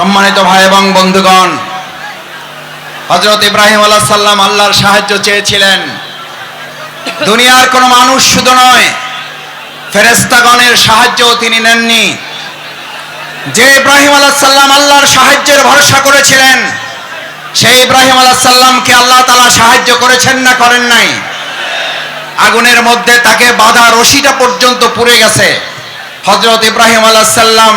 সম্মানিত ভাই এবং বন্ধুগণ হজরত ইব্রাহিম আলাহ সাল্লাম আল্লাহর সাহায্য চেয়েছিলেন। দুনিয়ার কোনো মানুষ শুধু নয় ফেরেস্তাগণের সাহায্য তিনি নেননি। যে ইব্রাহিম আলাহ সাল্লাম আল্লাহর সাহায্যের ভরসা করেছিলেন, সেই ইব্রাহিম আলাহ সাল্লামকে আল্লাহ তালা সাহায্য করেছেন না করেন নাই। আগুনের মধ্যে তাকে বাধা রশিটা পর্যন্ত পুড়ে গেছে। হজরত ইব্রাহিম আলাহ সাল্লাম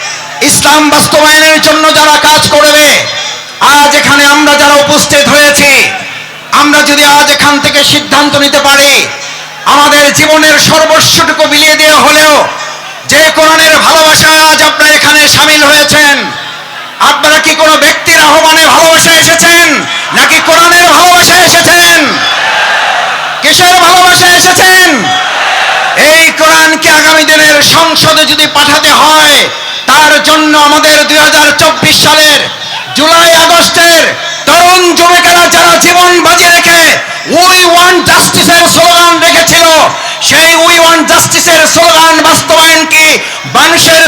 ইসলাম বাস্তবায়নের জন্য যারা কাজ করবে, আজ এখানে আমরা যারা উপস্থিত হয়েছি, আমরা যদি আজ এখান থেকে সিদ্ধান্ত নিতে পারি, আমাদের জীবনের সর্বস্বটুকু বিলিয়ে দেওয়া হলেও, যে কোরআনের ভালোবাসায় আজ আপনারা এখানে সামিল হয়েছেন, আপনারা কি কোনো ব্যক্তির আহ্বানে ভালোবাসা এসেছেন, নাকি কোরআনের ভালোবাসা এসেছেন? কিসের ভালোবাসা এসেছেন? এই কোরআনকে আগামী দিনের সংসদে যদি পাঠাতে হয় তার জন্য আমাদের দুই হাজার চব্বিশ সালের জুলাই আগস্টের তরুণ যুবকেরা যারা জীবন বাজি রেখে উই ওয়ান জাস্টিসের স্লোগান রেখেছিল, সেই উই ওয়ান জাস্টিসের স্লোগান বাস্তবায়ন কি? মানুষের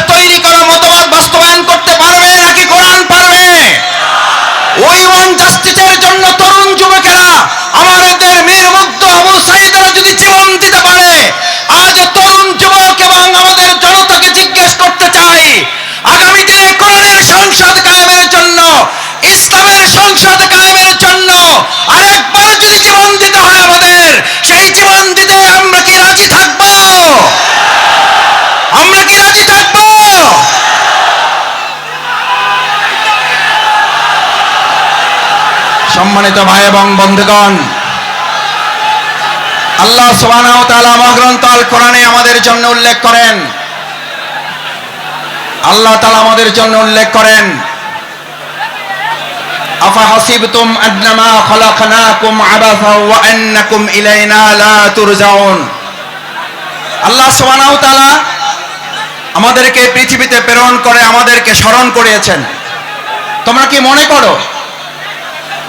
সম্মানিত ভাই এবং বন্ধুগণ, আল্লাহ সুবহানাহু কোরআনে আমাদের জন্য উল্লেখ করেন। আল্লাহ তাআলা আমাদের জন্য উল্লেখ করেন, আফা আল্লাহ আমাদেরকে পৃথিবীতে প্রেরণ করে আমাদেরকে স্মরণ করিয়েছেন। তোমরা কি মনে করো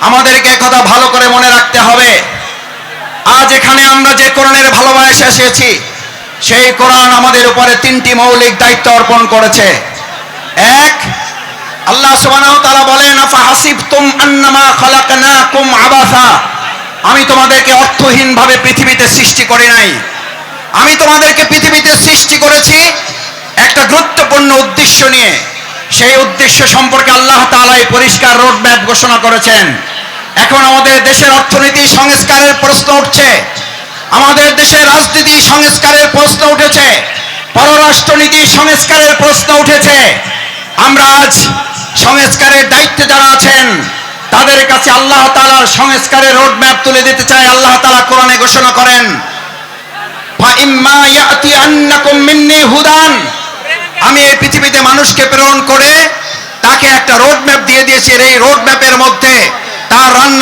আমাদেরকে কথা ভালো করে মনে রাখতে হবে। আজ এখানে আমরা যে কোরআনের ভালোবাসা এসেছি, সেই কোরআন আমাদের উপরে তিনটি মৌলিক দায়িত্ব অর্পণ করেছে। এক, আল্লাহ সুবহানাহু ওয়া তাআলা বলেন আফা হাসিবতুম আন্নামা খালাকনাকুম আবাসা। আমি তোমাদেরকে অর্থহীন ভাবে পৃথিবীতে সৃষ্টি করি নাই। আমি তোমাদেরকে পৃথিবীতে সৃষ্টি করেছি একটা গুরুত্বপূর্ণ উদ্দেশ্য নিয়ে। সেই উদ্দেশ্য সম্পর্কে আল্লাহ তাআলাই পরিষ্কার রোড ম্যাপ ঘোষণা করেছেন। এখন আমাদের দেশের অর্থনীতি সংস্কারের প্রশ্ন উঠছে। আমাদের দেশের রাজনীতি সংস্কারের প্রশ্ন উঠেছে। পররাষ্ট্রনীতি সংস্কারের প্রশ্ন উঠেছে। আমরা আজ সংস্কারের দায়িত্বে যারা আছেন, তাদের কাছে আল্লাহ তাআলার সংস্কারের রোড ম্যাপ তুলে দিতে চাই। আল্লাহ তালা কোরআনে ঘোষণা করেন হুদান। আমি এই পৃথিবীতে মানুষকে প্রেরণ করে তাকে একটা রোড ম্যাপ দিয়ে দিয়েছি। এই রোড ম্যাপের মধ্যে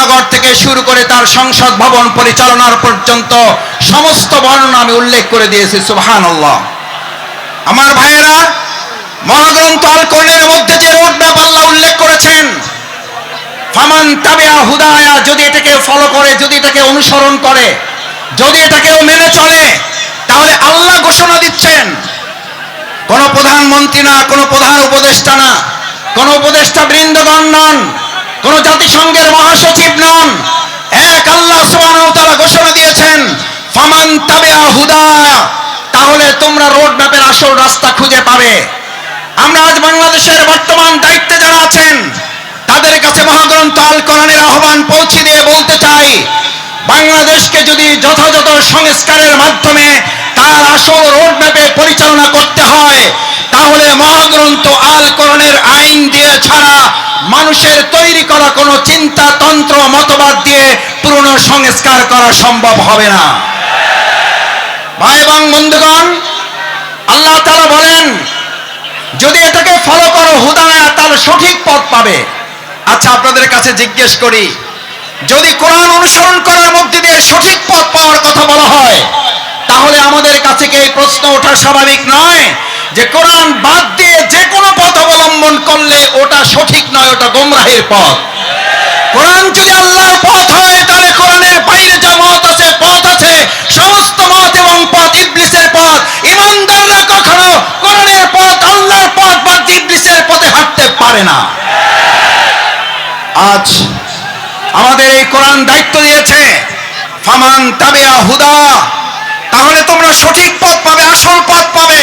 তার থেকে শুরু করে তার সংসদ ভবন পরিচালনার পর্যন্ত সমস্ত বর্ণনা আমি উল্লেখ করে দিয়েছি সুবহান আমার ভাইয়েরা, মহাগ্রন্থ আল কোরআনের মধ্যে যে রোড ম্যাপ আল্লাহ উল্লেখ করেছেন, ফামান তাবিয়া হুদায়া, যদি এটাকে ফলো করে, যদি এটাকে অনুসরণ করে, যদি এটাকেও মেনে চলে, তাহলে আল্লাহ ঘোষণা দিচ্ছেন। কোন প্রধানমন্ত্রী না, কোন প্রধান উপদেষ্টা না, কোন উপদেষ্টা বৃন্দগণ নন। কোন জাতিসংঘের মহাসচিব নন। এক আল্লাহ ঘোষণা দিয়েছেন, ফামান হুদায়া তাহলে তোমরা রোড ম্যাপের আসল রাস্তা খুঁজে পাবে। আমরা আজ বাংলাদেশের বর্তমান দায়িত্বে যারা আছেন, তাদের কাছে মহাগ্রন্থ আল কোরআনের আহ্বান পৌঁছে দিয়ে বলতে চাই, বাংলাদেশকে যদি যথাযথ সংস্কারের মাধ্যমে তার আসল রোডম্যাপে পরিচালনা করতে হয় তাহলে মহাগ্রন্থ আল কোরআনের আইন দিয়ে ছাড়া মানুষের তৈরি করা কোনো চিন্তা, তন্ত্র, মতবাদ দিয়ে পুরনো সংস্কার করা সম্ভব হবে না। ভাই এবং বন্ধুগণ, আল্লাহ তাআলা বলেন, যদি এটাকে ফলো করো হুদায়া, তাহলে সঠিক পথ পাবে। আচ্ছা আপনাদের কাছে জিজ্ঞেস করি, যদি কোরআন অনুসরণ করার মধ্যে দিয়ে সঠিক পথ পাওয়ার কথা বলা হয়, তাহলে আমাদের কাছে কি এই প্রশ্ন ওঠা স্বাভাবিক নয়? যে কোরআন বাদ দিয়ে যে কোনো পথ অবলম্বন করলে ওটা সঠিক নয়, ওটা গোমরাহের পথ। কোরআন যদি আল্লাহর পথ হয়, তাহলে কোরআনের বাইরে যা মত আছে, পথ আছে। সমস্ত মত এবং পথ ইবলিসের পথ। ইমানদাররা কখনো কোরআনের পথ, আল্লাহর পথ বা ইবলিসের পথে হাঁটতে পারে না। আজ আমাদের এই কোরআন দায়িত্ব দিয়েছে, ফামান তাবিয়া হুদা। তাহলে তোমরা সঠিক পথ পাবে, আসল পথ পাবে।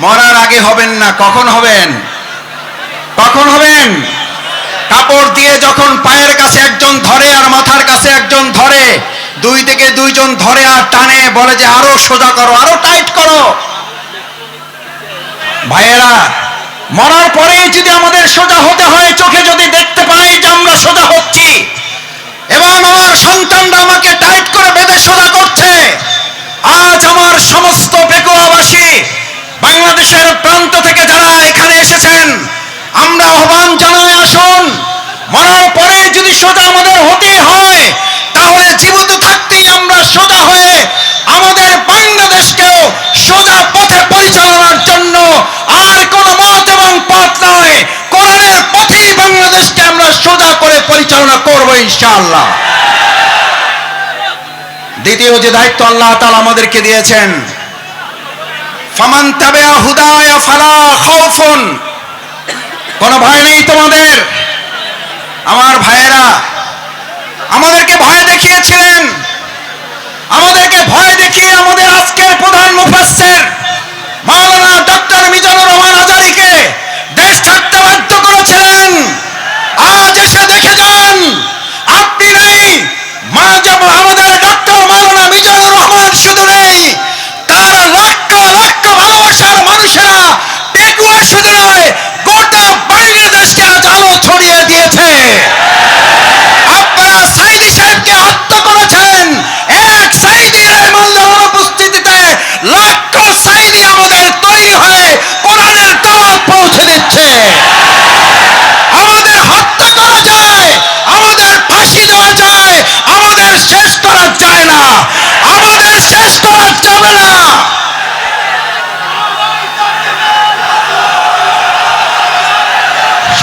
মরার আগে হবেন না, কখন হবেন? কখন হবেন? কাপড় দিয়ে যখন পায়ের কাছে একজন ধরে আর মাথার কাছে একজন ধরে, দুই থেকে দুইজন ধরে আর টানে, বলে যে আরও সোজা করো, আরও টাইট করো। ভাইয়েরা, মরার পরেই যদি আমাদের সোজা হতে হয়, চোখে যদি দেখতে পাই যে আমরা সোজা হচ্ছি, এবং আমার সন্তানরা আমাকে টাইট করে বেঁধে সোজা করছে, আজ আমার সমস্ত পেকুয়াবাসী বাংলাদেশের প্রান্ত থেকে যারা এখানে এসেছেন, আমরা আহ্বান জানাই, আসুন। মরার পরে যদি সোজা আমাদের হতে হয়, তাহলে জীবিত থাকতেই আমরা সোজা হয়ে আমাদের বাংলাদেশকেও সোজা পথে পরিচালনার জন্য আর কোন মত এবং পথ নয় কোরআনের পথেই বাংলাদেশকে আমরা সোজা করে পরিচালনা করব, ইনশাআল্লাহ। দ্বিতীয় যে দায়িত্ব আল্লাহ তালা আমাদেরকে দিয়েছেন ফামান তাবিয়া হুদায়া ফালা খৌফুন কোন ভয় নেই তোমাদের? আমার ভাইয়েরা, আমাদেরকে ভয় দেখিয়েছিলেন। আমাদেরকে ভয় দেখিয়ে আমাদের আজকের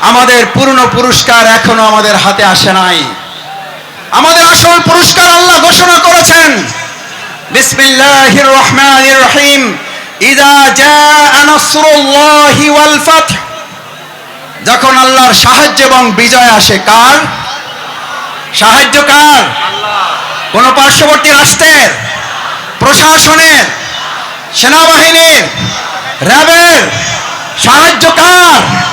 আমাদের পূর্ণ পুরস্কার এখনও আমাদের হাতে আসে নাই। আমাদের আসল পুরস্কার আল্লাহ ঘোষণা করেছেন। ইদা যখন আল্লাহর সাহায্য এবং বিজয় আসে, কার? সাহায্য কার? কোন পার্শ্ববর্তী রাষ্ট্রের, প্রশাসনের, সেনাবাহিনীর, র্যাবের সাহায্য কার?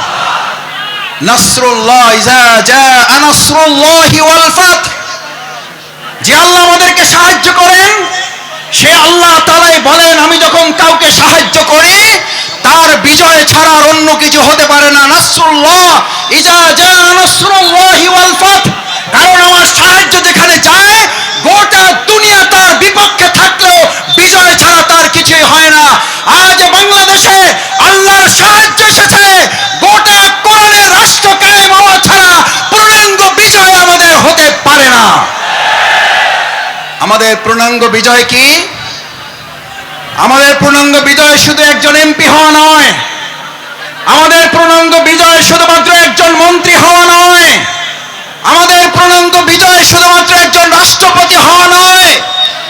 যে আল্লাহ আমাদেরকে সাহায্য করেন, সে আল্লাহ তালাই বলেন, আমি যখন কাউকে সাহায্য করি, তার বিজয় ছাড়া আর অন্য কিছু হতে পারে না। নাসরুল্লাহ ইজা জা কারণ আমার সাহায্য যেখানে আমাদের পূর্ণাঙ্গ বিজয় কি? আমাদের পূর্ণাঙ্গ বিজয় শুধু একজন এমপি হওয়া নয়। আমাদের পূর্ণাঙ্গ বিজয় শুধুমাত্র একজন মন্ত্রী হওয়া নয়। আমাদের পূর্ণাঙ্গ বিজয় শুধুমাত্র একজন রাষ্ট্রপতি হওয়া নয়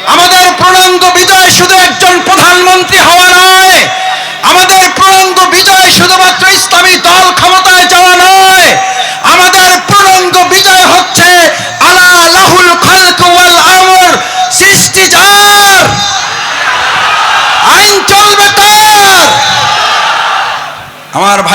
আমাদের পূর্ণাঙ্গ বিজয় শুধু একজন প্রধানমন্ত্রী হওয়া নয় আমাদের পূর্ণাঙ্গ বিজয় শুধুমাত্র ইসলামী দল ক্ষমতায় যাওয়া নয় আমাদের পূর্ণাঙ্গ বিজয় হচ্ছে আলা লাহুল খালক ওয়াল আমর সৃষ্টি যার আইন চলবে তার আমার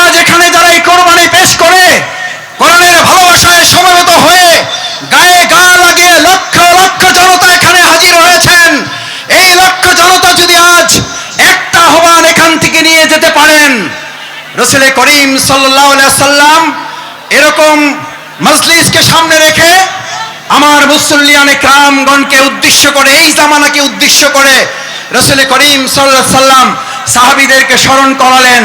আজ এখানে যারা এই কোরবানি পেশ করে, কোরআনের ভালোবাসায় সমবেত হয়ে, গায়ে গা লাগিয়ে লক্ষ লক্ষ জনতা এখানে হাজির হয়েছেন এই লক্ষ জনতা যদি আজ একটা আহ্বান এখান থেকে নিয়ে যেতে পারেন, রসুলে করিম সাল্লাম এরকম মজলিসকে সামনে রেখে আমার মুসল্লিয়ানে ক্রামগণকে উদ্দেশ্য করে, এই জামানাকে উদ্দেশ্য করে রসুল করিম সাল্লাহ সাল্লাম সাহাবিদেরকে স্মরণ করালেন।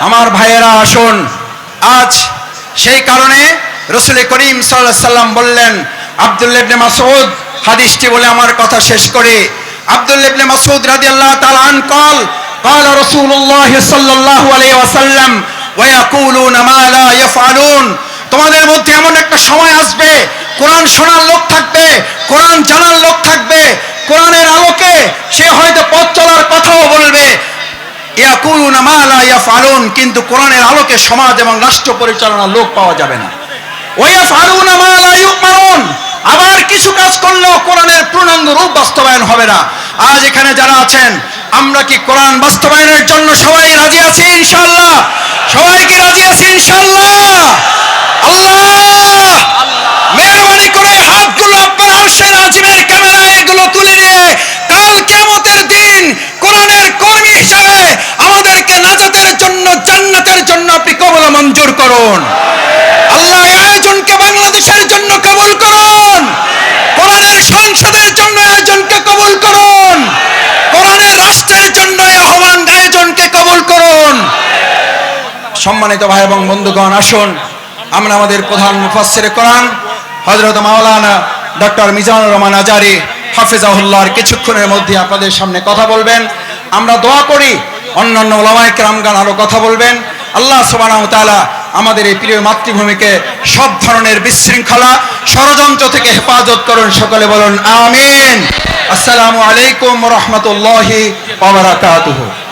আমার ভাইয়েরা আসুন আজ সেই কারণে রসুল করিম সাল্লাহ সাল্লাম বললেন আব্দুল্লাবনে মাসউদ হাদিসটি বলে আমার কথা শেষ করে আব্দুল্লাবনে মাসউদ রাদিয়াল্লাহু তাআলা আন কল قال رسول الله صلى الله عليه وسلم ويقولون ما لا يفعلون তোমাদের মধ্যে এমন একটা সময় আসবে কোরআন শোনার লোক থাকবে কোরআন জানার লোক থাকবে কোরআনের আলোকে সে হয়তো পথ চলার কথাও বলবে কিন্তু কোরআনের আলোকে সমাজ এবং রাষ্ট্র পরিচালনার লোক পাওয়া যাবে না। আবার কিছু কাজ করলেও কোরআনের পূর্ণাঙ্গ রূপ বাস্তবায়ন হবে না। আজ এখানে যারা আছেন, আমরা কি কোরআন বাস্তবায়নের জন্য সবাই রাজি আছি ইনশাআল্লাহ? সবাই কি রাজি আছি ইনশাআল্লাহ? আল্লাহ! মেহরবানি করে হাতগুলো আপনার আরশের আজিমের ক্যামেরায় হেফাজতের জন্য, জান্নাতের জন্য আপনি কবলা মঞ্জুর করুন। আল্লাহ আয়োজনকে বাংলাদেশের জন্য কবল করুন। কোরআনের সংসদের জন্য আয়োজনকে কবল করুন। কোরআনের রাষ্ট্রের জন্য আহ্বান আয়োজনকে কবল করুন। সম্মানিত ভাই এবং বন্ধুগণ, আসুন। আমরা আমাদের প্রধান মুফাসসির কোরআন, হযরত মাওলানা ডক্টর মিজানুর রহমান আজারি হাফিজাহুল্লাহর কিছুক্ষণের মধ্যে আপনাদের সামনে কথা বলবেন। আমরা দোয়া করি অন্যান্য ওলামায়ক রামগান আরও কথা বলবেন। আল্লাহ তাআলা আমাদের এই প্রিয় মাতৃভূমিকে সব ধরনের বিশৃঙ্খলা, ষড়যন্ত্র থেকে হেফাজত করুন, সকলে বলুন, আমিন। আসসালামু আলাইকুম রাহমাতুল্লাহি ওয়া বারাকাতুহু।